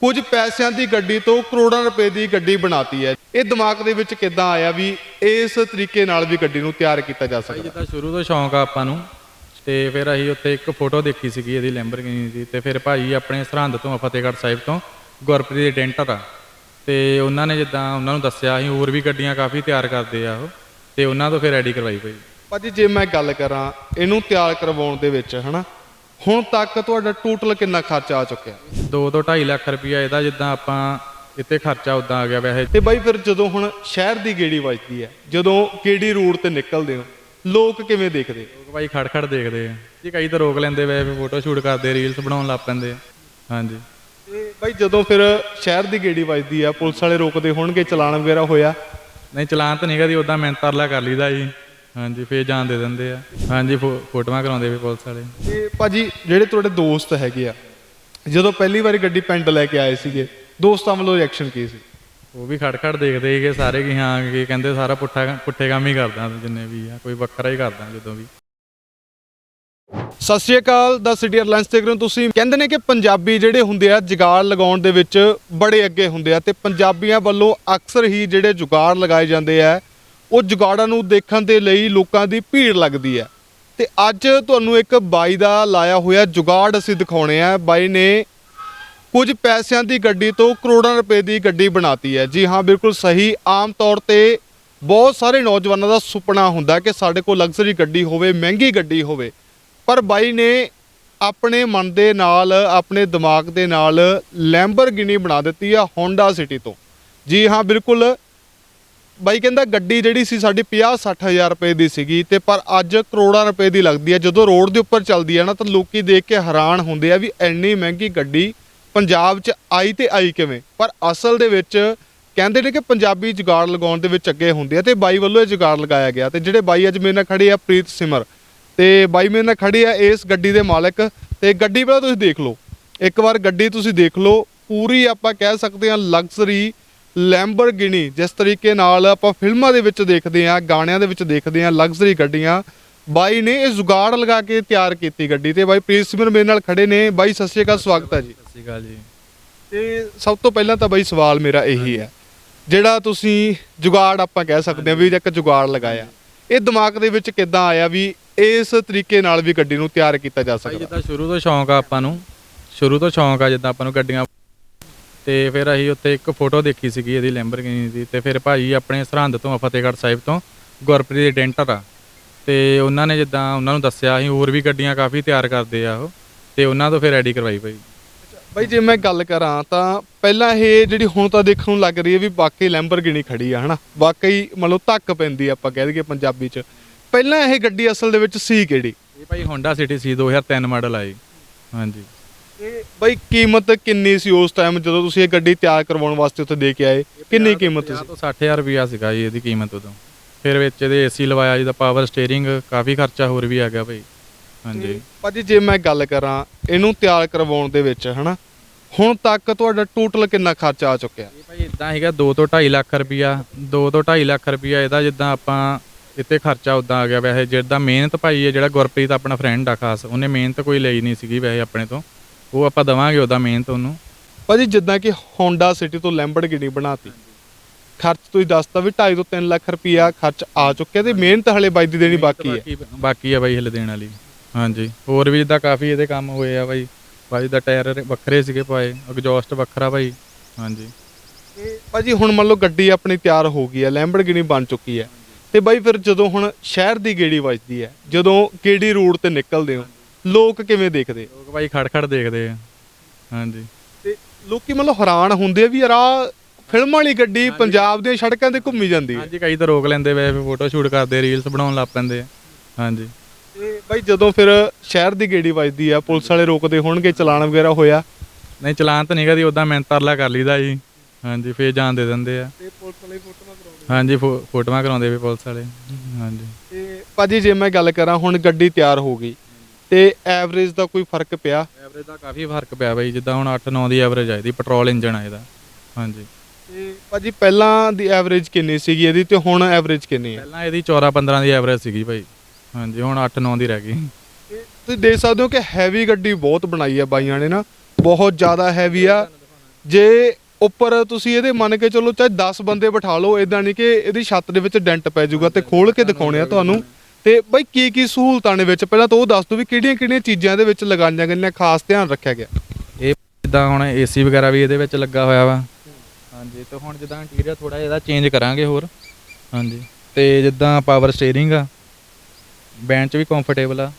ਕੁਝ ਪੈਸਿਆਂ ਦੀ ਗੱਡੀ ਤੋਂ ਕਰੋੜਾਂ ਰੁਪਏ ਦੀ ਗੱਡੀ ਬਣਾਤੀ ਹੈ। ਇਹ ਦਿਮਾਗ ਦੇ ਵਿੱਚ ਕਿੱਦਾਂ ਆਇਆ ਵੀ ਇਸ ਤਰੀਕੇ ਨਾਲ ਵੀ ਗੱਡੀ ਨੂੰ ਤਿਆਰ ਕੀਤਾ ਜਾ ਸਕਦਾ? ਜਿੱਦਾਂ ਸ਼ੁਰੂ ਤੋਂ ਸ਼ੌਂਕ ਆ ਆਪਾਂ ਨੂੰ। ਤੇ ਫਿਰ ਅਸੀਂ ਉੱਤੇ ਇੱਕ ਫੋਟੋ ਦੇਖੀ ਸੀਗੀ ਇਹਦੀ ਲੈਂਬਰਗਿਨੀ ਦੀ। ਤੇ ਫਿਰ ਭਾਈ ਆਪਣੇ ਸਰਹੰਦ ਤੋਂ ਫਤਿਹਗੜ੍ਹ ਸਾਹਿਬ ਤੋਂ ਗੁਰਪ੍ਰੀਤ ਡੈਂਟਰ ਆ। ਤੇ ਉਹਨਾਂ ਨੇ ਜਿੱਦਾਂ ਉਹਨਾਂ ਨੂੰ ਦੱਸਿਆ ਅਸੀਂ ਹੋਰ ਵੀ ਗੱਡੀਆਂ ਕਾਫੀ ਤਿਆਰ ਕਰਦੇ ਆ ਉਹ। ਤੇ ਉਹਨਾਂ ਤੋਂ ਫਿਰ ਰੈਡੀ ਕਰਵਾਈ ਭਾਈ। ਭਾਜੀ ਜੇ ਮੈਂ ਗੱਲ ਕਰਾਂ ਇਹਨੂੰ ਤਿਆਰ ਕਰਵਾਉਣ ਦੇ ਵਿੱਚ ਹਨਾ? ਹੁਣ ਤੱਕ ਤੁਹਾਡਾ ਟੋਟਲ ਕਿੰਨਾ ਖਰਚਾ ਆ ਚੁੱਕਿਆ? 2 ਤੋਂ 2.5 ਲੱਖ ਰੁਪਈਆ ਇਹਦਾ ਜਿੱਦਾਂ ਆਪਾਂ ਇੱਥੇ ਖਰਚਾ ਉਦਾਂ ਆ ਗਿਆ ਵੈਸੇ। ਤੇ ਬਾਈ ਫਿਰ ਜਦੋਂ ਹੁਣ ਸ਼ਹਿਰ ਦੀ ਗੇੜੀ ਵੱਜਦੀ ਹੈ ਜਦੋਂ ਗੇੜੀ ਰੋਡ ਤੇ ਨਿਕਲਦੇ ਹੋ ਲੋਕ ਕਿਵੇਂ ਦੇਖਦੇ? ਲੋਕ ਭਾਈ ਖੜ ਖੜ ਦੇਖਦੇ ਆ। ਜੀ ਕਈ ਤਾਂ ਰੋਕ ਲੈਂਦੇ ਵੇ ਫੋਟੋ ਸ਼ੂਟ ਕਰਦੇ ਰੀਲਸ ਬਣਾਉਣ ਲੱਗ ਪੈਂਦੇ ਆ। ਹਾਂਜੀ। ਤੇ ਬਾਈ ਜਦੋਂ ਫਿਰ ਸ਼ਹਿਰ ਦੀ ਗੇੜੀ ਵੱਜਦੀ ਆ ਪੁਲਿਸ ਵਾਲੇ ਰੋਕਦੇ ਹੋਣਗੇ ਚਲਾਨ ਵਗੈਰਾ ਹੋਇਆ? ਨਹੀਂ ਚਲਾਨ ਤਾਂ ਨਹੀਂ ਕਦੀ ਉਦਾਂ ਮਿਹਨਤ ਤਰਲਾ ਕਰ ਲਈਦਾ ਜੀ। ਹਾਂਜੀ ਫੇਰ ਜਾਣ ਦੇ ਦਿੰਦੇ ਆ। ਹਾਂਜੀ ਫੋ- ਫੋਟੋਆਂ ਕਰਾਉਂਦੇ ਵੀ ਪੁਲਿਸ ਵਾਲੇ। ਤੇ ਭਾਜੀ ਜਿਹੜੇ ਤੁਹਾਡੇ ਦੋਸਤ ਹੈਗੇ ਆ ਜਦੋਂ ਪਹਿਲੀ ਵਾਰੀ ਗੱਡੀ ਪਿੰਡ ਲੈ ਕੇ ਆਏ ਸੀਗੇ ਦੋਸਤਾਂ ਵੱਲੋਂ ਰਿਐਕਸ਼ਨ ਕੀ ਸੀ? ਉਹ ਵੀ ਖੜ ਖੜ ਦੇਖਦੇ ਸੀਗੇ ਸਾਰੇ ਕਿ ਹਾਂ ਕਿ ਕਹਿੰਦੇ ਸਾਰਾ ਪੁੱਠਾ ਪੁੱਠੇ ਕੰਮ ਹੀ ਕਰਦਾ ਜਿੰਨੇ ਵੀ ਆ ਕੋਈ ਵੱਖਰਾ ਹੀ ਕਰਦਾ ਜਦੋਂ ਵੀ। ਸਤਿ ਸ਼੍ਰੀ ਅਕਾਲ ਦਾ ਸਿਟੀ 에ਅਰਲਾਈਨਸ ਦੇਖ ਰਹੇ ਹੋ ਤੁਸੀਂ। ਕਹਿੰਦੇ ਨੇ ਕਿ ਪੰਜਾਬੀ ਜਿਹੜੇ ਹੁੰਦੇ ਆ ਜੁਗਾੜ ਲਗਾਉਣ ਦੇ ਵਿੱਚ ਬੜੇ ਅੱਗੇ ਹੁੰਦੇ ਆ ਤੇ ਪੰਜਾਬੀਆਂ ਵੱਲੋਂ ਅਕਸਰ ਹੀ ਜਿਹੜੇ ਜੁਗਾੜ ਲਗਾਏ ਜਾਂਦੇ ਆ ਉਹ ਜੁਗਾੜਾਂ ਨੂੰ ਦੇਖਣ ਦੇ ਲਈ ਲੋਕਾਂ ਦੀ ਭੀੜ ਲੱਗਦੀ ਹੈ। ਤੇ ਅੱਜ ਤੁਹਾਨੂੰ ਇੱਕ ਬਾਈ ਦਾ ਲਾਇਆ ਹੋਇਆ ਜੁਗਾੜ ਅਸੀਂ ਦਿਖਾਉਣੇ ਆ। ਬਾਈ ਨੇ ਕੁਝ ਪੈਸਿਆਂ ਦੀ ਗੱਡੀ ਤੋਂ ਕਰੋੜਾਂ ਰੁਪਏ ਦੀ ਗੱਡੀ ਬਣਾਤੀ ਹੈ। ਜੀ ਹਾਂ, ਬਿਲਕੁਲ ਸਹੀ। ਆਮ ਤੌਰ ਤੇ ਬਹੁਤ ਸਾਰੇ ਨੌਜਵਾਨਾਂ ਦਾ ਸੁਪਨਾ ਹੁੰਦਾ ਕਿ ਸਾਡੇ ਕੋਲ ਲਗਜ਼ਰੀ ਗੱਡੀ ਹੋਵੇ, ਮਹਿੰਗੀ ਗੱਡੀ ਹੋਵੇ। ਪਰ ਬਾਈ ਨੇ ਆਪਣੇ ਮਨ ਦੇ ਨਾਲ, ਆਪਣੇ ਦਿਮਾਗ ਦੇ ਨਾਲ ਲੈਂਬਰਗਿਨੀ ਬਣਾ ਦਿੱਤੀ ਆ ਹੋਂਡਾ ਸਿਟੀ ਤੋਂ। ਜੀ ਹਾਂ, ਬਿਲਕੁਲ ਬਾਈ ਕਹਿੰਦਾ ਗੱਡੀ ਜਿਹੜੀ ਸੀ ਸਾਡੀ 50 ਹਜ਼ਾਰ ਰੁਪਏ ਦੀ ਸੀਗੀ ਤੇ ਪਰ ਅੱਜ ਕਰੋੜਾਂ ਰੁਪਏ ਦੀ ਲੱਗਦੀ ਹੈ। ਜਦੋਂ ਰੋਡ ਦੇ ਉੱਪਰ ਚੱਲਦੀ ਹੈ ਨਾ ਤਾਂ ਲੋਕੀ ਦੇਖ ਕੇ ਹੈਰਾਨ ਹੁੰਦੇ ਆ ਵੀ ਇੰਨੀ ਮਹਿੰਗੀ ਗੱਡੀ ਪੰਜਾਬ 'ਚ ਆਈ ਤੇ ਆਈ ਕਿਵੇਂ? ਪਰ ਅਸਲ ਦੇ ਵਿੱਚ ਕਹਿੰਦੇ ਨੇ ਕਿ ਪੰਜਾਬੀ ਜੁਗਾੜ ਲਗਾਉਣ ਦੇ ਵਿੱਚ ਅੱਗੇ ਹੁੰਦੇ ਆ ਤੇ ਬਾਈ ਵੱਲੋਂ ਇਹ ਜੁਗਾੜ ਲਗਾਇਆ ਗਿਆ ਤੇ ਜਿਹੜੇ ਬਾਈ ਅੱਜ ਮੇਰੇ ਨਾਲ ਖੜੇ ਆ ਪ੍ਰੀਤ ਸਿਮਰ ਤੇ ਬਾਈ ਮੇਰੇ ਨਾਲ ਖੜੇ ਆ ਇਸ ਗੱਡੀ ਦੇ ਮਾਲਕ ਤੇ ਗੱਡੀ ਪਹਿਲਾਂ ਤੁਸੀਂ ਦੇਖ ਲਓ। ਇੱਕ ਵਾਰ ਗੱਡੀ ਤੁਸੀਂ ਦੇਖ ਲਓ, ਪੂਰੀ ਆਪਾਂ ਕਹਿ ਸਕਦੇ ਹਾਂ ਲਗਜ਼ਰੀ ਲੈਂਬਰਗਿਨੀ ਜਿਸ ਤਰੀਕੇ ਨਾਲ ਆਪਾਂ ਫਿਲਮਾਂ ਦੇ ਵਿੱਚ ਦੇਖਦੇ ਆ ਗਾਣਿਆਂ ਦੇ ਵਿੱਚ ਦੇਖਦੇ ਆ ਲਗਜ਼ਰੀ ਗੱਡੀਆਂ ਬਾਈ ਨੇ ਇਹ ਜੁਗਾੜ ਲਗਾ ਕੇ ਤਿਆਰ ਕੀਤੀ ਗੱਡੀ ਤੇ। ਬਾਈ ਪ੍ਰੀਤ ਸਿਮਰ ਮੇਰੇ ਨਾਲ ਖੜੇ ਨੇ। ਬਾਈ ਸਤਿ ਸ਼੍ਰੀ ਅਕਾਲ ਸਵਾਗਤ ਹੈ ਜੀ। ਸਤਿ ਸ਼੍ਰੀ ਅਕਾਲ ਜੀ। ਤੇ ਸਭ ਤੋਂ ਪਹਿਲਾਂ ਤਾਂ ਬਾਈ ਸਵਾਲ ਮੇਰਾ ਇਹੀ ਹੈ ਜਿਹੜਾ ਤੁਸੀਂ ਜੁਗਾੜ ਆਪਾਂ ਕਹਿ ਸਕਦੇ ਹਾਂ ਵੀ ਇੱਕ ਜੁਗਾੜ ਲਗਾਇਆ ਇਹ ਦਿਮਾਗ ਦੇ ਵਿੱਚ ਕਿੱਦਾਂ ਆਇਆ ਵੀ ਇਸ ਤਰੀਕੇ ਨਾਲ ਵੀ ਗੱਡੀ ਨੂੰ ਤਿਆਰ ਕੀਤਾ ਜਾ ਸਕਦਾ? ਜਿੱਦਾਂ ਸ਼ੁਰੂ ਤੋਂ ਸ਼ੌਂਕ ਆ ਆਪਾਂ ਨੂੰ ਸ਼ੁਰੂ ਤੋਂ ਸ਼ੌਂਕ ਆ ਜਿੱਦਾਂ ਆਪਾਂ ਨੂੰ ਗੱਡੀਆਂ ਤੇ ਫਿਰ ਅਸੀਂ ਉੱਤੇ ਇੱਕ ਫੋਟੋ ਦੇਖੀ ਸੀਗੀ ਇਹਦੀ ਲੈਂਬਰਗਿਨੀ ਦੀ ਤੇ ਫਿਰ ਭਾਈ ਆਪਣੇ ਸਰਹੰਦ ਤੋਂ ਫਤਿਹਗੜ੍ਹ ਸਾਹਿਬ ਤੋਂ ਗੁਰਪ੍ਰੀਤ ਡੈਂਟਰ ਆ। ਤੇ ਉਹਨਾਂ ਨੇ ਜਿੱਦਾਂ ਉਹਨਾਂ ਨੂੰ ਦੱਸਿਆ ਅਸੀਂ ਹੋਰ ਵੀ ਗੱਡੀਆਂ ਕਾਫੀ ਤਿਆਰ ਕਰਦੇ ਆ ਉਹ ਤੇ ਉਹਨਾਂ ਤੋਂ ਫਿਰ ਰੈਡੀ ਕਰਵਾਈ ਭਾਈ। ਬਾਈ ਜੇ ਮੈਂ ਗੱਲ ਕਰਾਂ ਤਾਂ ਪਹਿਲਾਂ ਇਹ ਜਿਹੜੀ ਹੁਣ ਤਾਂ ਦੇਖਣ ਨੂੰ ਲੱਗ ਰਹੀ ਹੈ ਵੀ ਵਾਕਈ ਲੈਂਬਰਗਿਨੀ ਖੜੀ ਆ ਹਨਾ? ਵਾਕਈ ਮੰਨ ਲਓ ਧੱਕ ਪੈਂਦੀ ਆਪਾਂ ਕਹਿ ਦਈਏ ਪੰਜਾਬੀ 'ਚ। ਪਹਿਲਾਂ ਇਹ ਗੱਡੀ ਅਸਲ ਦੇ ਵਿੱਚ ਸੀ ਕਿਹੜੀ? ਇਹ ਭਾਈ ਹੋਂਡਾ ਸਿਟੀ ਸੀ 2003 ਮਾਡਲ ਆਈ ਹਾਂਜੀ। ਬਾਈ ਕੀਮਤ ਕਿੰਨੀ ਸੀ ਉਸ ਟਾਈਮ ਜਦੋਂ ਤੁਸੀਂ ਇਹ ਗੱਡੀ ਤਿਆਰ ਕਰਵਾਉਣ ਵਾਸਤੇ ਉੱਥੇ ਦੇ ਕੇ ਆਏ? ਕਿੰਨੀ ਕੀਮਤ ਸੀ? ਤੋਂ 60000 ਰੁਪਿਆ ਸੀਗਾ ਜੀ ਇਹਦੀ ਕੀਮਤ ਉਦੋਂ। ਫਿਰ ਵਿੱਚ ਇਹਦੇ ਏਸੀ ਲਵਾਇਆ ਜਿਹਦਾ ਪਾਵਰ ਸਟੀਅਰਿੰਗ ਕਾਫੀ ਖਰਚਾ ਹੋਰ ਵੀ ਆ ਗਿਆ ਭਾਈ ਹਾਂਜੀ। ਭਾਜੀ ਜੇ ਮੈਂ ਗੱਲ ਕਰਾਂ ਇਹਨੂੰ ਤਿਆਰ ਕਰਵਾਉਣ ਦੇ ਵਿੱਚ ਹਨਾ? ਹੁਣ ਤੱਕ ਤੁਹਾਡਾ ਟੋਟਲ ਕਿੰਨਾ ਖਰਚਾ ਆ ਚੁੱਕਿਆ? ਇਹ ਭਾਈ ਇਦਾਂ ਹੈਗਾ 2 ਤੋਂ 2.5 ਲੱਖ ਰੁਪਿਆ 2 ਤੋਂ 2.5 ਲੱਖ ਰੁਪਿਆ ਇਹਦਾ ਜਿੱਦਾਂ ਆਪਾਂ ਇੱਥੇ ਖਰਚਾ ਉਦਾਂ ਆ ਗਿਆ। ਵੈਸੇ ਜਿੱਦਾਂ ਮਿਹਨਤ ਭਾਈ ਹੈ ਜਿਹੜਾ ਗੁਰਪ੍ਰੀਤ ਆਪਣਾ ਫਰੈਂਡ ਆ ਖਾਸ ਉਹਨੇ ਮਿਹਨਤ ਕੋਈ ਲਈ ਨਹੀਂ ਸੀਗੀ ਵੈਸੇ ਆਪਣੇ ਤੋਂ। ਉਹ ਆਪਾਂ ਦਵਾਂਗੇ ਉਹਦਾ ਮਿਹਨਤ ਉਹਨੂੰ। ਭਾਜੀ ਜਿੱਦਾਂ ਕਿ ਹੋਂਡਾ ਸਿਟੀ ਤੋਂ ਲੈਂਬਰਗਿਨੀ ਬਣਾਤੀ। ਖਰਚ ਤੁਸੀਂ ਦੱਸਤਾ ਵੀ 2.5 ਤੋਂ 3 ਲੱਖ ਰੁਪਿਆ ਖਰਚ ਆ ਚੁੱਕਿਆ ਤੇ ਮਿਹਨਤ ਹਲੇ ਬਾਈ ਦੀ ਦੇਣੀ ਬਾਕੀ ਹੈ। ਬਾਕੀ ਆ। ਬਾਈ ਹਲੇ ਦੇਣ ਵਾਲੀ। ਹਾਂਜੀ ਹੋਰ ਵੀ ਜਿੱਦਾਂ ਕਾਫੀ ਇਹਦੇ ਕੰਮ ਹੋਏ ਆ ਬਾਈ। ਬਾਈ ਦਾ ਟਾਇਰ ਵੱਖਰੇ ਸੀਗੇ ਪਾਏ ਐਗਜ਼ੌਸਟ ਵੱਖਰਾ ਬਾਈ। ਹਾਂਜੀ। ਤੇ ਭਾਜੀ ਹੁਣ ਮੰਨ ਲਓ ਗੱਡੀ ਆਪਣੀ ਤਿਆਰ ਹੋ ਗਈ ਹੈ ਲੈਂਬਰਗਿਨੀ ਬਣ ਚੁੱਕੀ ਹੈ। ਤੇ ਬਾਈ ਫਿਰ ਜਦੋਂ ਹੁਣ ਸ਼ਹਿਰ ਦੀ ਗੇੜੀ ਵੱਜਦੀ ਹੈ ਜਦੋਂ ਗੇੜੀ ਰੋਡ ਤੇ ਨਿਕਲਦੇ ਹੋ? ਲੋਕ ਕਿਵੇਂ ਦੇਖਦੇ? ਲੋਕ ਬਾਈ ਖੜ ਖੜ ਦੇਖਦੇ ਆ। ਹਾਂਜੀ। ਤੇ ਲੋਕੀ ਮਤਲਬ ਹੈਰਾਨ ਹੁੰਦੇ ਆ ਵੀ ਯਾਰ ਆਹ ਫਿਲਮ ਵਾਲੀ ਗੱਡੀ ਪੰਜਾਬ ਦੀਆਂ ਸੜਕਾਂ ਤੇ ਘੁੰਮੀ ਜਾਂਦੀ ਹੈ। ਹਾਂਜੀ ਕਈ ਤਾਂ ਰੋਕ ਲੈਂਦੇ ਵੇ ਫੋਟੋ ਸ਼ੂਟ ਕਰਦੇ ਰੀਲਸ ਬਣਾਉਣ ਲੱਗ ਪੈਂਦੇ ਆ। ਹਾਂਜੀ। ਤੇ ਬਾਈ ਜਦੋਂ ਫਿਰ ਸ਼ਹਿਰ ਦੀ ਗੇੜੀ ਵੱਜਦੀ ਆ ਪੁਲਿਸ ਵਾਲੇ ਰੋਕਦੇ ਹੋਣਗੇ ਚਲਾਨ ਵਗੈਰਾ ਹੋਇਆ? ਨਹੀਂ ਚਲਾਨ ਤਾਂ ਨਹੀਂ ਕਦੀ ਉਦਾਂ ਮਿਹਨਤ ਤਰਲਾ ਕਰ ਲਈਦਾ ਜੀ। ਹਾਂਜੀ ਫੇਰ ਜਾਣ ਦੇ ਦਿੰਦੇ ਆ। ਤੇ ਪੁਲਿਸ ਵਾਲੇ ਫੋਟੋਆਂ ਕਰਾਉਂਦੇ ਹਾਂਜੀ ਫੋ- ਫੋਟੋਆਂ ਕਰਾਉਂਦੇ ਵੀ ਪੁਲਿਸ ਵਾਲੇ। ਹਾਂਜੀ। ਤੇ ਭਾਜੀ ਜੇ ਮੈਂ ਗੱਲ ਕਰਾਂ ਹੁਣ ਗੱਡੀ ਤਿਆਰ ਹੋ ਗਈ। ਤੇ ਐਵਰੇਜ ਦਾ ਕੋਈ ਫ਼ਰਕ ਪਿਆ? ਐਵਰੇਜ ਦਾ ਕਾਫੀ ਫ਼ਰਕ ਪਿਆ ਬਾਈ ਜਿੱਦਾਂ ਹੁਣ 8-9 ਦੀ ਐਵਰੇਜ ਆਈ ਦੀ ਪੈਟਰੋਲ ਇੰਜਨ ਆ ਇਹਦਾ। ਹਾਂਜੀ। ਤੇ ਭਾਜੀ ਪਹਿਲਾਂ ਦੀ ਐਵਰੇਜ ਕਿੰਨੀ ਸੀਗੀ ਇਹਦੀ ਤੇ ਹੁਣ ਐਵਰੇਜ ਕਿੰਨੀ ਹੈ ਪਹਿਲਾਂ ਇਹਦੀ 14-15 ਦੀ ਐਵਰੇਜ ਸੀਗੀ ਭਾਈ ਹਾਂਜੀ ਹੁਣ 8-9 ਦੀ ਰਹਿ ਗਈ। ਤੇ ਤੁਸੀਂ ਦੇਖ ਸਕਦੇ ਹੋ ਕਿ ਹੈਵੀ ਗੱਡੀ ਬਹੁਤ ਬਣਾਈ ਆ ਬਾਈਆਂ ਨੇ ਨਾ ਬਹੁਤ ਜ਼ਿਆਦਾ ਹੈਵੀ ਆ। ਜੇ ਉੱਪਰ ਤੁਸੀਂ ਇਹਦੇ ਮੰਨ ਕੇ ਚੱਲੋ ਚਾਹੇ 10 ਬੰਦੇ ਬਿਠਾ ਲਓ ਇਦਾਂ ਨਹੀਂ ਕਿ ਇਹਦੀ ਛੱਤ ਦੇ ਵਿੱਚ ਡੈਂਟ ਪੈ ਜਾਊਗਾ ਤੇ ਖੋਲ ਕੇ ਦਿਖਾਉਣੇ ਆ ਤੁਹਾਨੂੰ। ਤੇ ਬਾਈ ਕੀ ਕੀ ਸਹੂਲਤਾਂ ਨੇ ਵਿੱਚ? ਪਹਿਲਾਂ ਤਾਂ ਉਹ ਦੱਸ ਦਿਓ ਵੀ ਕਿਹੜੀਆਂ ਕਿਹੜੀਆਂ ਚੀਜ਼ਾਂ ਦੇ ਵਿੱਚ ਲਗਾਈਆਂ ਗਈਆਂ ਖਾਸ ਧਿਆਨ ਰੱਖਿਆ ਗਿਆ। ਇਹ ਜਿੱਦਾਂ ਹੁਣ ਏਸੀ ਵਗੈਰਾ ਵੀ ਇਹਦੇ ਵਿੱਚ ਲੱਗਾ ਹੋਇਆ ਵਾ। ਹਾਂਜੀ ਤੇ ਹੁਣ ਜਿੱਦਾਂ ਇੰਟੀਰੀਅਰ ਥੋੜਾ ਇਹਦਾ ਚੇਂਜ ਕਰਾਂਗੇ ਹੋਰ। ਹਾਂਜੀ ਤੇ ਜਿੱਦਾਂ ਪਾਵਰ ਸਟੀਅਰਿੰਗ ਆ ਬੈਂਚ ਵੀ ਕੰਫਰਟੇਬਲ ਆ।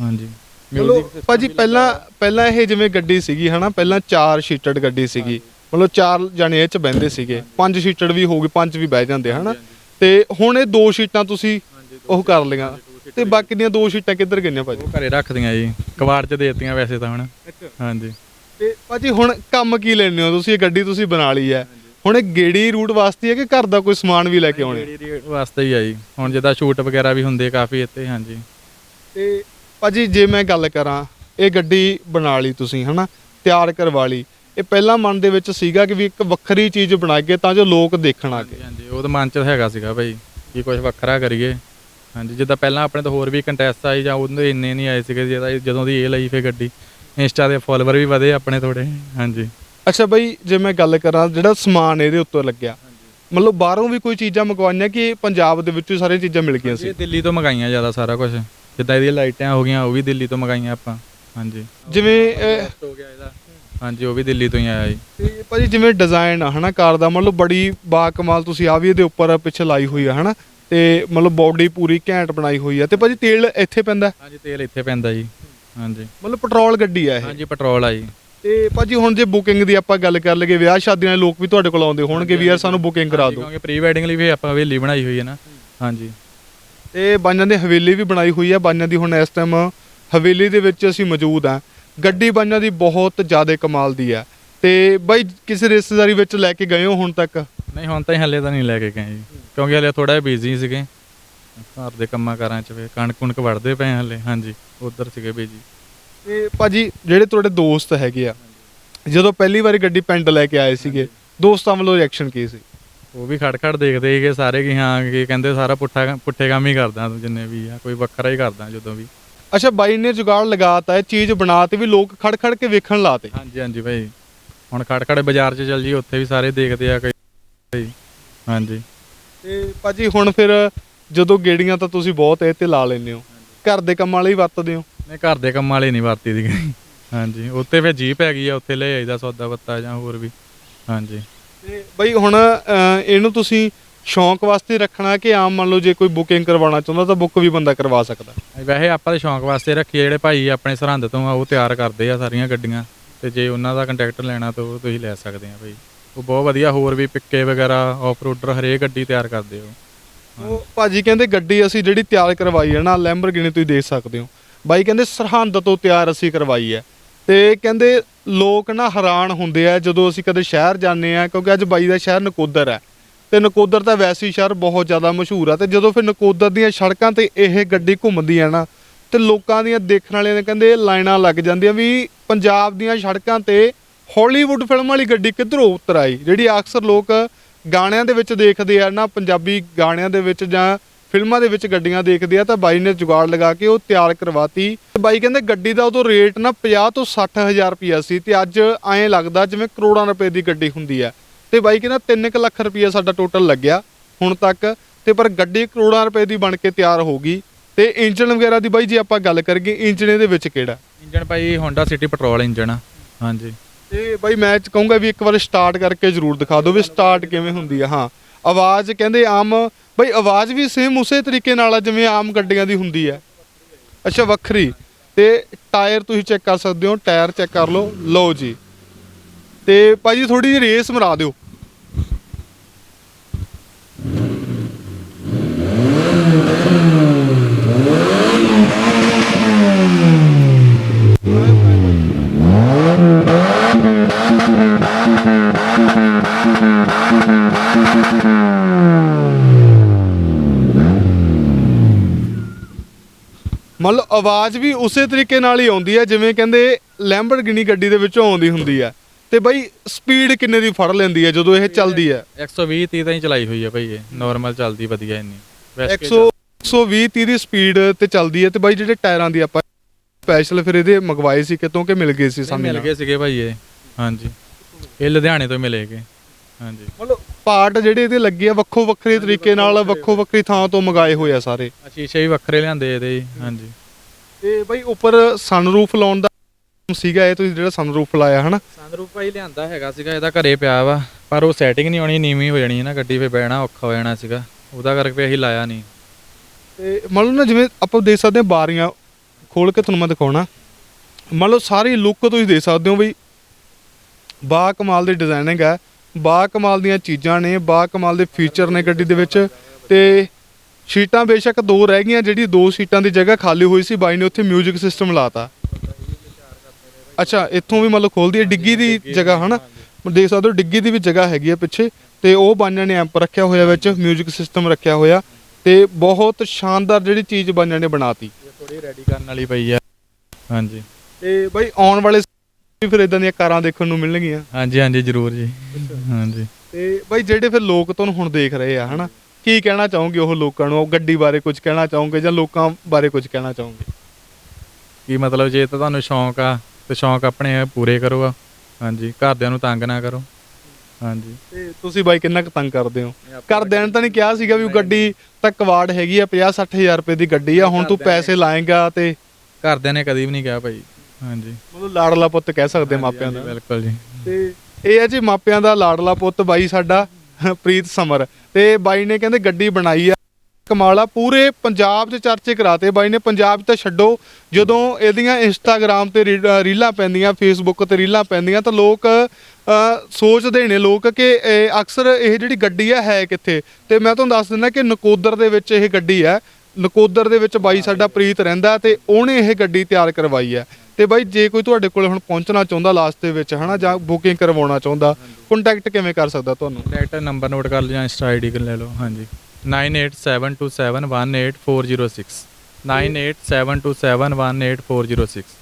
ਹਾਂਜੀ ਚਲੋ ਭਾਜੀ ਪਹਿਲਾਂ। ਪਹਿਲਾਂ ਇਹ ਜਿਵੇਂ ਗੱਡੀ ਸੀਗੀ ਹਨਾ? ਪਹਿਲਾਂ ਚਾਰ ਸ਼ੀਟਡ ਗੱਡੀ ਸੀਗੀ। ਮਤਲਬ ਚਾਰ ਜਣੇ ਇਹ ਚ ਬਹਿੰਦੇ ਸੀਗੇ। ਪੰਜ ਸ਼ੀਟਡ ਵੀ ਹੋਊਗੀ ਪੰਜ ਵੀ ਬਹਿ ਜਾਂਦੇ ਹਨਾ? ਤੇ ਹੁਣ ਇਹ ਦੋ ਸ਼ੀਟਾਂ ਤੁਸੀਂ ਉਹ ਕਰ ਲਈਆਂ। ਤੇ ਬਾਕੀ ਦੀਆਂ ਦੋ ਸ਼ੀਟਾਂ ਕਿੱਧਰ ਗਈਆਂ ਭਾਜੀ? ਉਹ ਘਰੇ ਰੱਖਦੀਆਂ ਜੀ ਕਵਾੜ ਚ ਦੇ ਦਿੱਤੀਆਂ ਵੈਸੇ ਤਾਂ ਹੁਣ। ਹਾਂਜੀ। ਤੇ ਭਾਜੀ ਹੁਣ ਕੰਮ ਕੀ ਲੈਣੇ ਹੋ ਤੁਸੀਂ? ਇਹ ਗੱਡੀ ਤੁਸੀਂ ਬਣਾ ਲਈ ਹੈ। ਹੁਣ ਇਹ ਗੇੜੀ ਰੂਟ ਵਾਸਤੇ ਹੈ ਕਿ ਘਰ ਦਾ ਕੋਈ ਸਮਾਨ ਵੀ ਲੈ ਕੇ ਆਉਣੇ ਰੇਟ ਵਾਸਤੇ ਹੀ ਆ ਜੀ। ਹੁਣ ਜਿੱਦਾਂ ਸ਼ੂਟ ਵਗੈਰਾ ਵੀ ਹੁੰਦੇ ਕਾਫੀ ਇੱਥੇ ਹਾਂਜੀ। ਤੇ ਭਾਜੀ ਜੇ ਮੈਂ ਗੱਲ ਕਰਾਂ ਇਹ ਗੱਡੀ ਬਣਾ ਲਈ ਤੁਸੀਂ ਹਨਾ? ਤਿਆਰ ਕਰਵਾ ਲਈ। ਇਹ ਪਹਿਲਾਂ ਮਨ ਦੇ ਵਿੱਚ ਸੀਗਾ ਕਿ ਵੀ ਇੱਕ ਵੱਖਰੀ ਚੀਜ਼ ਬਣਾਈਏ ਤਾਂ ਜੋ ਲੋਕ ਦੇਖਣ ਆ ਕੇ। ਹਾਂਜੀ ਉਹ ਤਾਂ ਮਨ ਚ ਹੈਗਾ ਸੀਗਾ ਭਾਈ ਕਿ ਕੁਝ ਵੱਖਰਾ ਕਰੀਏ। ਹਾਂਜੀ ਜਿੱਦਾਂ ਪਹਿਲਾਂ ਆਪਣੇ ਤੋਂ ਹੋਰ ਵੀ ਕੰਟੈਸਟ ਆਈ ਜਾਂ ਉਹਦੇ ਇੰਨੇ ਨਹੀਂ ਆਏ ਸੀਗੇ ਜਿਹਦਾ ਜਦੋਂ ਦੀ ਇਹ ਲਈ ਫੇ ਗੱਡੀ। ਇੰਸਟਾ ਦੇ ਫਾਲੋਅਰ ਵੀ ਵਧੇ ਆਪਣੇ ਥੋੜੇ ਹਾਂਜੀ। ਅੱਛਾ ਬਾਈ ਜੇ ਮੈਂ ਗੱਲ ਕਰਾਂ ਜਿਹੜਾ ਸਮਾਨ ਇਹਦੇ ਉੱਤੇ ਲੱਗਿਆ ਮਤਲਬ ਬਾਹਰੋਂ ਵੀ ਕੋਈ ਚੀਜ਼ਾਂ ਮੰਗਵਾਈਆਂ ਕਿ ਪੰਜਾਬ ਦੇ ਵਿੱਚੋਂ ਸਾਰੀਆਂ ਚੀਜ਼ਾਂ ਮਿਲ ਗਈਆਂ ਸੀ? ਇਹ ਦਿੱਲੀ ਤੋਂ ਮੰਗਾਈਆਂ ਜ਼ਿਆਦਾ ਸਾਰਾ ਕੁਝ ਜਿੱਦਾਂ ਇਹਦੀਆਂ ਲਾਈਟਾਂ ਹੋ ਗਈਆਂ ਉਹ ਵੀ ਦਿੱਲੀ ਤੋਂ ਮੰਗਾਈਆਂ ਆਪਾਂ ਹਾਂਜੀ। ਜਿਵੇਂ ਅਹ, ਹੋ ਗਿਆ ਇਹਦਾ। ਹਾਂਜੀ ਉਹ ਵੀ ਦਿੱਲੀ ਤੋਂ ਹੀ ਆਇਆ ਜੀ। ਤੇ ਭਾਜੀ ਜਿਵੇਂ ਡਿਜ਼ਾਈਨ ਆ ਹਨਾ ਕਾਰ ਦਾ ਮਤਲਬ ਬੜੀ ਬਾ ਕਮਾਲ ਤੁਸੀਂ ਆ ਵੀ ਇਹਦੇ ਉੱਪਰ ਪਿੱਛੇ ਲਾਈ ਹੋਈ ਆ ਹਨਾ? ਤੇ ਮਤਲਬ ਬਾਡੀ ਪੂਰੀ ਘੈਂਟ ਬਣਾਈ ਹੋਈ ਆ। ਤੇ ਭਾਜੀ ਤੇਲ ਇੱਥੇ ਪੈਂਦਾ? ਹਾਂਜੀ ਤੇਲ ਇੱਥੇ ਪੈਂਦਾ ਜੀ। ਹਾਂਜੀ। ਮਤਲਬ ਪੈਟਰੋਲ ਗੱਡੀ ਆ ਇਹ। ਹਾਂਜੀ ਪੈਟਰੋਲ ਆ ਜੀ। ਤੇ ਭਾਜੀ ਹੁਣ ਜੇ ਬੁਕਿੰਗ ਦੀ ਆਪਾਂ ਗੱਲ ਕਰ ਲਈਏ ਵਿਆਹ ਸ਼ਾਦੀਆਂ ਦੇ ਲੋਕ ਵੀ ਤੁਹਾਡੇ ਕੋਲ ਆਉਂਦੇ ਹੋਣਗੇ ਵੀ ਯਾਰ ਸਾਨੂੰ ਬੁਕਿੰਗ ਕਰਾ ਦਿਓ। ਕਿਉਂਕਿ ਪ੍ਰੀ ਵੈਡਿੰਗ ਲਈ ਵੀ ਆਪਾਂ ਹਵੇਲੀ ਬਣਾਈ ਹੋਈ ਹੈ ਨਾ। ਹਾਂਜੀ। ਤੇ ਬਾਈਆਂ ਦੀ ਹਵੇਲੀ ਵੀ ਬਣਾਈ ਹੋਈ ਆ। ਬਾਈਆਂ ਦੀ ਹੁਣ ਇਸ ਟਾਈਮ ਹਵੇਲੀ ਦੇ ਵਿੱਚ ਅਸੀਂ ਮੌਜੂਦ ਆ। ਗੱਡੀ ਬਾਈਆਂ ਦੀ ਬਹੁਤ ਜ਼ਿਆਦਾ ਕਮਾਲ ਦੀ ਆ। ਤੇ ਬਾਈ ਕਿਸੇ ਰਿਸ਼ਤੇਦਾਰੀ ਵਿੱਚ ਲੈ ਕੇ ਗਏ ਹੋ ਹੁਣ ਤੱਕ? ਨਹੀਂ ਹੁਣ ਤਾਂ ਹਲੇ ਤਾਂ ਨਹੀਂ ਲੈ ਕੇ ਗਏ ਜੀ। ਕਿਉਂਕਿ ਹਲੇ ਥੋੜਾ ਜਿਹਾ ਬਿਜ਼ੀ ਸੀਗੇ। ਘਰ ਦੇ ਕੰਮਾਂ ਕਾਰਾਂ 'ਚ ਵੇ ਕਣਕ ਕੁਣਕ ਵੜਦੇ ਪਏ ਹਲੇ। ਹਾਂਜੀ ਉਧਰ ਸੀਗੇ ਬਿਜ਼ੀ ਤੇ ਭਾਜੀ ਜਿਹੜੇ ਤੁਹਾਡੇ ਦੋਸਤ ਹੈਗੇ ਆ ਜਦੋਂ ਪਹਿਲੀ ਵਾਰੀ ਗੱਡੀ ਪਿੰਡ ਲੈ ਕੇ ਆਏ ਸੀਗੇ ਦੋਸਤਾਂ ਵੱਲੋਂ ਰਿਐਕਸ਼ਨ ਕੀ ਸੀ? ਉਹ ਵੀ ਖੜ ਖੜ ਦੇਖਦੇ ਸੀਗੇ ਸਾਰੇ ਕਿ ਹਾਂ ਕਿ ਕਹਿੰਦੇ ਸਾਰਾ ਪੁੱਠਾ ਪੁੱਠੇ ਕੰਮ ਹੀ ਕਰਦਾ ਤੂੰ ਜਿੰਨੇ ਵੀ ਆ ਕੋਈ ਵੱਖਰਾ ਹੀ ਕਰਦਾ ਜਦੋਂ ਵੀ। ਅੱਛਾ ਬਾਈ ਨੇ ਜੁਗਾੜ ਲਗਾਤਾ ਇਹ ਚੀਜ਼ ਬਣਾਤੀ ਵੀ ਲੋਕ ਖੜ ਖੜ ਕੇ ਵੇਖਣ ਲਾਤੇ। ਹਾਂਜੀ ਹਾਂਜੀ ਭਾਈ ਹੁਣ ਖੜ ਖੜ ਬਾਜ਼ਾਰ 'ਚ ਚੱਲ ਜੀ ਉੱਥੇ ਵੀ ਸਾਰੇ ਦੇਖਦੇ ਆ ਕਈ ਹਾਂਜੀ। ਤੇ ਭਾਜੀ ਹੁਣ ਫਿਰ ਜਦੋਂ ਗੇੜੀਆਂ ਤਾਂ ਤੁਸੀਂ ਬਹੁਤ ਇਹ ਤੇ ਲਾ ਲੈਂਦੇ ਹੋ। ਘਰ ਦੇ ਕੰਮਾਂ ਲਈ ਵਰਤਦੇ ਹੋ? ਨਹੀਂ ਘਰ ਦੇ ਕੰਮਾਂ ਵਾਲੇ ਨਹੀਂ ਵਰਤੀ ਦੀ ਹਾਂਜੀ ਉੱਥੇ ਫਿਰ ਜੀਪ ਹੈਗੀ ਆ ਉੱਥੇ ਲੈ ਆਈਦਾ ਸੌਦਾ ਪੱਤਾ ਜਾਂ ਹੋਰ ਵੀ। ਹਾਂਜੀ। ਤੇ ਬਈ ਹੁਣ ਇਹਨੂੰ ਤੁਸੀਂ ਸ਼ੌਂਕ ਵਾਸਤੇ ਰੱਖਣਾ ਕਿ ਆਮ ਮੰਨ ਲਓ ਜੇ ਕੋਈ ਬੁਕਿੰਗ ਕਰਵਾਉਣਾ ਚਾਹੁੰਦਾ ਤਾਂ ਬੁੱਕ ਵੀ ਬੰਦਾ ਕਰਵਾ ਸਕਦਾ? ਵੈਸੇ ਆਪਾਂ ਦੇ ਸ਼ੌਂਕ ਵਾਸਤੇ ਰੱਖੀ ਆ ਜਿਹੜੇ ਭਾਈ ਆਪਣੇ ਸਰਹੰਦ ਤੋਂ ਆ ਉਹ ਤਿਆਰ ਕਰਦੇ ਆ ਸਾਰੀਆਂ ਗੱਡੀਆਂ। ਤੇ ਜੇ ਉਹਨਾਂ ਦਾ ਕੰਟੈਕਟ ਲੈਣਾ ਤਾਂ ਉਹ ਤੁਸੀਂ ਲੈ ਸਕਦੇ ਆ ਭਾਈ ਉਹ ਬਹੁਤ ਵਧੀਆ ਹੋਰ ਵੀ ਪਿੱਕੇ ਵਗੈਰਾ ਆਫ ਹਰੇਕ ਗੱਡੀ ਤਿਆਰ ਕਰਦੇ ਹੋ। ਉਹ ਭਾਜੀ ਕਹਿੰਦੇ ਗੱਡੀ ਅਸੀਂ ਜਿਹੜੀ ਤਿਆਰ ਕਰਵਾਈ ਹੈ ਨਾ ਲੈਂਬਰਗਿਨੀ ਤੁਸੀਂ ਦੇਖ ਸਕਦੇ ਹੋ। ਬਾਈ ਕਹਿੰਦੇ ਸਰਹੰਦ ਤੋਂ ਤਿਆਰ ਅਸੀਂ ਕਰਵਾਈ ਹੈ। ਤੇ ਕਹਿੰਦੇ ਲੋਕ ਨਾ ਹੈਰਾਨ ਹੁੰਦੇ ਆ ਜਦੋਂ ਅਸੀਂ ਕਦੇ ਸ਼ਹਿਰ ਜਾਂਦੇ ਆ, ਕਿਉਂਕਿ ਅੱਜ ਬਾਈ ਦਾ ਸ਼ਹਿਰ ਨਕੋਦਰ ਹੈ। ਤੇ ਨਕੋਦਰ ਤਾਂ ਵੈਸੇ ਹੀ ਸ਼ਹਿਰ ਬਹੁਤ ਜ਼ਿਆਦਾ ਮਸ਼ਹੂਰ ਆ, ਤੇ ਜਦੋਂ ਫਿਰ ਨਕੋਦਰ ਦੀਆਂ ਸੜਕਾਂ ਤੇ ਇਹ ਗੱਡੀ ਘੁੰਮਦੀ ਆ ਨਾ, ਤੇ ਲੋਕਾਂ ਦੀਆਂ ਦੇਖਣ ਵਾਲਿਆਂ ਨੇ ਕਹਿੰਦੇ ਲਾਈਨਾਂ ਲੱਗ ਜਾਂਦੀਆਂ ਵੀ ਪੰਜਾਬ ਦੀਆਂ ਸੜਕਾਂ ਤੇ ਹਾਲੀਵੁੱਡ ਫਿਲਮ ਵਾਲੀ ਗੱਡੀ ਕਿੱਧਰੋਂ ਉਤਰ ਆਈ? ਜਿਹੜੀ ਅਕਸਰ ਲੋਕ ਗਾਣਿਆਂ ਦੇ ਵਿੱਚ ਦੇਖਦੇ ਆ ਨਾ, ਪੰਜਾਬੀ ਗਾਣਿਆਂ ਦੇ ਵਿੱਚ ਜਾਂ ਫਿਲਮਾਂ ਦੇ ਵਿੱਚ ਗੱਡੀਆਂ ਦੇਖਦੇ ਆ ਤਾਂ ਬਾਈ ਨੇ ਜੁਗਾੜ ਲਗਾ ਕੇ ਉਹ ਤਿਆਰ ਕਰਵਾਤੀ। ਤੇ ਬਾਈ ਕਹਿੰਦੇ ਗੱਡੀ ਦਾ ਉਦੋਂ ਰੇਟ ਨਾ 50 ਤੋਂ 60 ਹਜ਼ਾਰ ਸੀ ਤੇ ਅੱਜ ਐਂ ਲੱਗਦਾ ਜਿਵੇਂ ਕਰੋੜਾਂ ਰੁਪਏ ਦੀ ਗੱਡੀ ਹੁੰਦੀ ਆ। ਤੇ ਬਾਈ ਕਹਿੰਦਾ 3 ਲੱਖ ਰੁਪਿਆ ਸਾਡਾ ਟੋਟਲ ਲੱਗਿਆ ਹੁਣ ਤੱਕ। ਤੇ ਪਰ ਗੱਡੀ ਕਰੋੜਾਂ ਰੁਪਏ ਦੀ ਬਣ ਕੇ ਤਿਆਰ ਹੋ ਗਈ। ਤੇ ਇੰਜਨ ਵਗੈਰਾ ਦੀ ਬਾਈ ਜੇ ਆਪਾਂ ਗੱਲ ਕਰੀਏ ਇੰਜਨ ਇਹਦੇ ਵਿੱਚ ਕਿਹੜਾ? ਇੰਜਨ ਭਾਈ ਹੋਂਡਾ ਸਿਟੀ ਪੈਟਰੋਲ ਇੰਜਨ ਆ। ਹਾਂਜੀ। ਤੇ ਬਾਈ ਮੈਂ ਚ ਕਹੂੰਗਾ ਵੀ ਇੱਕ ਵਾਰ ਸਟਾਰਟ ਕਰਕੇ ਜ਼ਰੂਰ ਦਿਖਾ ਦਿਓ ਵੀ ਸਟਾਰਟ ਕਿਵੇਂ ਹੁੰਦੀ ਆ, ਹਾਂ। ਆਵਾਜ਼ ਕਹਿੰਦੇ ਆਮ, ਬਾਈ ਆਵਾਜ਼ ਵੀ ਸੇਮ ਉਸੇ ਤਰੀਕੇ ਨਾਲ ਆ ਜਿਵੇਂ ਆਮ ਗੱਡੀਆਂ ਦੀ ਹੁੰਦੀ ਆ। ਅੱਛਾ, ਵੱਖਰੀ। ਤੇ ਟਾਇਰ ਤੁਸੀਂ ਚੈੱਕ ਕਰ ਸਕਦੇ ਹੋ, ਟਾਇਰ ਚੈੱਕ ਕਰ ਲਓ। ਲਓ ਜੀ। ਤੇ ਭਾਜੀ ਥੋੜੀ ਜਿਹੀ ਰੇਸ ਮਰਾ ਦਿਓ। ਮੰਨ ਲਓ ਆਵਾਜ਼ ਵੀ ਉਸੇ ਤਰੀਕੇ ਨਾਲ ਹੀ ਆਉਂਦੀ ਹੈ ਜਿਵੇਂ ਕਹਿੰਦੇ ਲੈਂਬਰਗਿਨੀ ਗੱਡੀ ਦੇ ਵਿੱਚੋਂ ਆਉਂਦੀ ਹੁੰਦੀ ਹੈ। ਤੇ ਬਾਈ ਸਪੀਡ ਕਿੰਨੇ ਦੀ ਫੜ ਲੈਂਦੀ ਹੈ ਜਦੋਂ ਇਹ ਚੱਲਦੀ ਹੈ? 120 30 ਤਾਂ ਹੀ ਚਲਾਈ ਹੋਈ ਆ ਭਾਈ ਇਹ ਨਾਰਮਲ ਚੱਲਦੀ ਵਧੀਆ ਇੰਨੀ। ਵੈਸੇ 100 120 30 ਦੀ ਸਪੀਡ ਤੇ ਚੱਲਦੀ ਹੈ ਤੇ ਬਾਈ ਜਿਹੜੇ ਟਾਇਰਾਂ ਦੀ ਆਪਾਂ ਸਪੈਸ਼ਲ ਫਿਰ ਇਹਦੇ ਮੰਗਵਾਏ ਸੀ ਕਿਤੋਂ ਕਿ ਮਿਲ ਗਏ ਸੀ ਸਾਨੂੰ ਸਾਨੂੰ ਮਿਲ ਗਏ ਸੀਗੇ ਭਾਈ ਇਹ ਹਾਂਜੀ। ਇਹ ਲੁਧਿਆਣੇ ਤੋਂ ਮਿਲੇਗੇ ਹਾਂਜੀ। ਮਤਲਬ ਪਾਰਟ ਜਿਹੜੇ ਇਹਦੇ ਲੱਗੇ ਆ ਵੱਖੋ ਵੱਖਰੇ ਤਰੀਕੇ ਨਾਲ ਵੱਖੋ ਵੱਖਰੀ ਥਾਂ ਤੋਂ ਮੰਗਾਏ ਹੋਏ ਆ ਸਾਰੇ। ਸ਼ੀਸ਼ੇ ਵੀ ਵੱਖਰੇ ਲਿਆਂਦੇ ਇਹਦੇ ਜੀ ਹਾਂਜੀ। ਤੇ ਬਾਈ ਉੱਪਰ ਸਨਰੂਫ ਲਾਉਣ ਦਾ ਸੀਗਾ ਇਹ ਤੁਸੀਂ ਜਿਹੜਾ ਸਨਰੂਫ ਲਾਇਆ ਹਨਾ? ਸੰਦਰੂਪ ਭਾਈ ਲਿਆਂਦਾ ਹੈਗਾ ਸੀਗਾ ਇਹਦਾ ਘਰੇ ਪਿਆ ਵਾ। ਪਰ ਉਹ ਸੈਟਿੰਗ ਨਹੀਂ ਹੋਣੀ ਨੀਵੀਂ ਹੋ ਜਾਣੀ ਹੈ ਨਾ ਗੱਡੀ 'ਤੇ ਬਹਿਣਾ ਔਖਾ ਹੋ ਜਾਣਾ ਸੀਗਾ। ਉਹਦਾ ਕਰਕੇ ਅਸੀਂ ਲਾਇਆ ਨਹੀਂ। ਤੇ ਮੰਨ ਲਓ ਨਾ ਜਿਵੇਂ ਆਪਾਂ ਦੇਖ ਸਕਦੇ ਹਾਂ ਬਾਰੀਆਂ ਖੋਲ ਕੇ ਤੁਹਾਨੂੰ ਮੈਂ ਦਿਖਾਉਣਾ। ਮੰਨ ਲਓ ਸਾਰੀ ਲੁੱਕ ਤੁਸੀਂ ਦੇਖ ਸਕਦੇ ਹੋ ਵੀ ਬਾ ਕਮਾਲ ਦੀ ਡਿਜ਼ਾਈਨਿੰਗ ਹੈ। ਬਾ ਕਮਾਲ ਦੀਆਂ ਚੀਜ਼ਾਂ ਨੇ ਬਾ ਕਮਾਲ ਦੇ ਫੀਚਰ ਨੇ ਗੱਡੀ ਦੇ ਵਿੱਚ ਤੇ ਸੀਟਾਂ ਬੇਸ਼ੱਕ ਦੋ ਰਹਿ ਗਈਆਂ ਜਿਹੜੀ ਦੋ ਸੀਟਾਂ ਦੀ ਜਗ੍ਹਾ ਖਾਲੀ ਹੋਈ ਸੀ ਬਾਈ ਨੇ ਉੱਥੇ 뮤직 ਸਿਸਟਮ ਲਾਤਾ ਅੱਛਾ ਇੱਥੋਂ ਵੀ ਮਤਲਬ ਖੋਲਦੀ ਹੈ ਡਿੱਗੀ ਦੀ ਜਗ੍ਹਾ ਹਨਾ ਦੇਖ ਸਕਦੇ ਹੋ ਡਿੱਗੀ ਦੀ ਵੀ ਜਗ੍ਹਾ ਹੈਗੀ ਹੈ ਪਿੱਛੇ ਤੇ ਉਹ ਬਾਈਆਂ ਨੇ ਐਂਪ ਰੱਖਿਆ ਹੋਇਆ ਵਿੱਚ 뮤직 ਸਿਸਟਮ ਰੱਖਿਆ ਹੋਇਆ ਤੇ ਬਹੁਤ ਸ਼ਾਨਦਾਰ ਜਿਹੜੀ ਚੀਜ਼ ਬਾਈਆਂ ਨੇ ਬਣਾਤੀ ਥੋੜੀ ਰੈਡੀ ਕਰਨ ਵਾਲੀ ਪਈ ਆ ਹਾਂਜੀ ਤੇ ਬਾਈ ਆਉਣ ਵਾਲੇ 'ਚ ਫਿਰ ਇਦਾਂ ਦੀਆਂ ਕਾਰਾਂ ਦੇਖਣ ਨੂੰ ਮਿਲਣਗੀਆਂ। ਹਾਂਜੀ ਹਾਂਜੀ ਜ਼ਰੂਰ ਜੀ। ਹਾਂਜੀ। ਤੇ ਬਾਈ ਜਿਹੜੇ ਫਿਰ ਲੋਕ ਤੁਹਾਨੂੰ ਹੁਣ ਦੇਖ ਰਹੇ ਆ ਹਨਾ? ਕੀ ਕਹਿਣਾ ਚਾਹੋਗੇ ਉਹ ਲੋਕਾਂ ਨੂੰ? ਉਹ ਗੱਡੀ ਬਾਰੇ ਕੁਝ ਕਹਿਣਾ ਚਾਹੋਗੇ ਜਾਂ ਲੋਕਾਂ ਬਾਰੇ ਕੁਝ ਕਹਿਣਾ ਚਾਹੋਗੇ? ਕੀ ਮਤਲਬ ਜੇ ਤਾਂ ਤੁਹਾਨੂੰ ਸ਼ੌਂਕ ਆ ਤੇ ਸ਼ੌਂਕ ਆਪਣੇ ਪੂਰੇ ਕਰੋ ਆ। ਹਾਂਜੀ ਘਰਦਿਆਂ ਨੂੰ ਤੰਗ ਨਾ ਕਰੋ। ਹਾਂਜੀ। ਤੇ ਤੁਸੀਂ ਬਾਈ ਕਿੰਨਾ ਕੁ ਤੰਗ ਕਰਦੇ ਹੋ? ਕਰ ਦੇਣ ਤਾਂ ਨਹੀਂ ਕਿਹਾ ਸੀਗਾ ਵੀ ਉਹ ਗੱਡੀ ਤਾਂ ਕਵਾੜ ਹੈਗੀ ਆ 50 60000 ਰੁਪਏ ਦੀ ਗੱਡੀ ਆ ਹੁਣ ਤੂੰ ਪੈਸੇ ਲਾਏਗਾ ਤੇ ਘਰਦਿਆਂ ਨੇ ਕਦੀ ਵੀ ਨਹੀਂ ਕਿਹਾ ਭਾਈ। ਹਾਂਜੀ। ਮਤਲਬ ਲਾੜਲਾ ਪੁੱਤ ਕਹਿ ਸਕਦੇ ਮਾਪਿਆਂ ਦਾ। ਬਿਲਕੁਲ ਜੀ। ਤੇ ਇਹ ਹੈ ਜੀ ਮਾਪਿਆਂ ਦਾ ਲਾੜਲਾ ਪੁੱਤ ਬਾਈ ਸਾਡਾ ਪ੍ਰੀਤ ਸਮਰ। ਤੇ ਬਾਈ ਨੇ ਕਹਿੰਦੇ ਗੱਡੀ ਬਣਾਈ ਆ ਕਮਾਲ ਪੂਰੇ ਪੰਜਾਬ 'ਚ ਚਰਚੇ ਕਰਾਤੇ। ਬਾਈ ਨੇ ਪੰਜਾਬ ਤਾਂ ਛੱਡੋ ਜਦੋਂ ਇਹਦੀਆਂ ਇੰਸਟਾਗ੍ਰam ਤੇ ਰੀਲਾਂ ਪੈਂਦੀਆਂ ਫੇਸਬੁੱਕ ਤੇ ਰੀਲਾਂ ਪੈਂਦੀਆਂ ਤਾਂ ਲੋਕ ਸੋਚਦੇ ਨੇ ਲੋਕ ਕਿ ਅਕਸਰ ਇਹ ਜਿਹੜੀ ਗੱਡੀ ਆ ਹੈ ਕਿੱਥੇ? ਤੇ ਮੈਂ ਤੁਹਾਨੂੰ ਦੱਸ ਦਿੰਦਾ ਕਿ ਨਕੋਦਰ ਦੇ ਵਿੱਚ ਇਹ ਗੱਡੀ ਹੈ ਨਕੋਦਰ ਦੇ ਵਿੱਚ ਬਾਈ ਸਾਡਾ ਪ੍ਰੀਤ ਰਹਿੰਦਾ ਤੇ ਉਹਨੇ ਇਹ ਗੱਡੀ ਤਿਆਰ ਕਰਵਾਈ ਹੈ ਤੇ ਬਾਈ ਜੇ ਕੋਈ ਤੁਹਾਡੇ ਕੋਲ ਹੁਣ ਪਹੁੰਚਣਾ ਚਾਹੁੰਦਾ ਲਾਸਟ ਦੇ ਵਿੱਚ ਹਨਾ ਜਾਂ ਬੁਕਿੰਗ ਕਰਵਾਉਣਾ ਚਾਹੁੰਦਾ ਕੰਟੈਕਟ ਕਿਵੇਂ ਕਰ ਸਕਦਾ ਤੁਹਾਨੂੰ? ਕੰਟੈਕਟ ਨੰਬਰ ਨੋਟ ਕਰ ਲਿਓ ਜਾਂ ਇੰਸਟਾ ਆਈਡੀ ਲੈ ਲਓ ਹਾਂਜੀ। 9872718406 9872718406